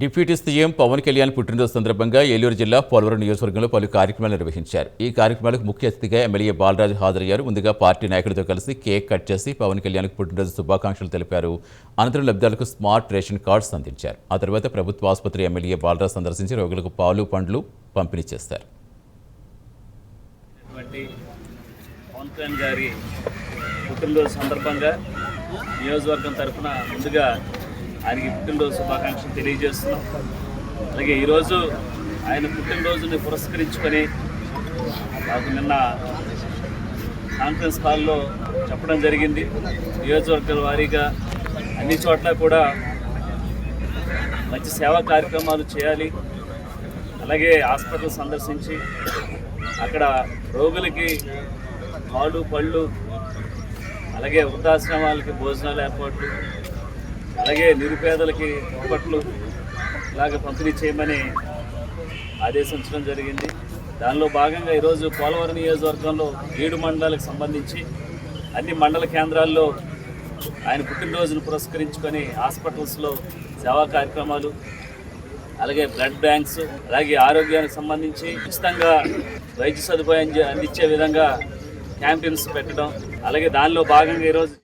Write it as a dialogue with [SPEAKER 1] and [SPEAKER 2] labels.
[SPEAKER 1] Deputy CM Pawan Kalyan పుట్టినరోజు సందర్భంగా ఏలూరు జిల్లా పోలవరం నియోజకవర్గంలో పలు కార్యక్రమాలు నిర్వహించారు. ఈ కార్యక్రమాలకు ముఖ్య అతిథిగా ఎమ్మెల్యే బాలరాజు హాజరయ్యారు. ముందుగా పార్టీ నాయకులతో కలిసి కేక్ కట్ చేసి పవన్ కళ్యాణ్కు పుట్టినరోజు శుభాకాంక్షలు తెలిపారు. అనంతరం లబ్ధాలకు స్మార్ట్ రేషన్ కార్డ్స్ అందించారు. ఆ తర్వాత ప్రభుత్వ ఆసుపత్రి ఎమ్మెల్యే బాలరాజు సందర్శించి రోగులకు పాలు పండ్లు పంపిణీ చేస్తారు.
[SPEAKER 2] పవన్ కళ్యాణ్ గారి పుట్టినరోజు సందర్భంగా నియోజకవర్గం తరఫున ముందుగా ఆయనకి పుట్టినరోజు శుభాకాంక్షలు తెలియజేస్తున్నాం. అలాగే ఈరోజు ఆయన పుట్టినరోజుని పురస్కరించుకొని నాకు నిన్న కాన్ఫరెన్స్ కాల్లో చెప్పడం జరిగింది. నియోజకవర్గాల వారీగా అన్ని చోట్ల కూడా మంచి సేవా కార్యక్రమాలు చేయాలి. అలాగే హాస్పిటల్ సందర్శించి అక్కడ రోగులకి పాలు పళ్ళు అలాగే వృద్ధాశ్రమాలకి భోజనాలు ఏర్పాట్లు అలాగే నిరుపేదలకి దుప్పట్లు ఇలాగ పంపిణీ చేయమని ఆదేశించడం జరిగింది. దానిలో భాగంగా ఈరోజు పోలవరం నియోజకవర్గంలో ఏడు మండలాలకు సంబంధించి అన్ని మండల కేంద్రాల్లో ఆయన పుట్టినరోజును పురస్కరించుకొని హాస్పిటల్స్లో సేవా కార్యక్రమాలు అలాగే బ్లడ్ బ్యాంక్స్ అలాగే ఆరోగ్యానికి సంబంధించి ఉచితంగా వైద్య సదుపాయం అందించే విధంగా క్యాంపెయిన్స్ పెట్టడం అలాగే దానిలో భాగంగా ఈరోజు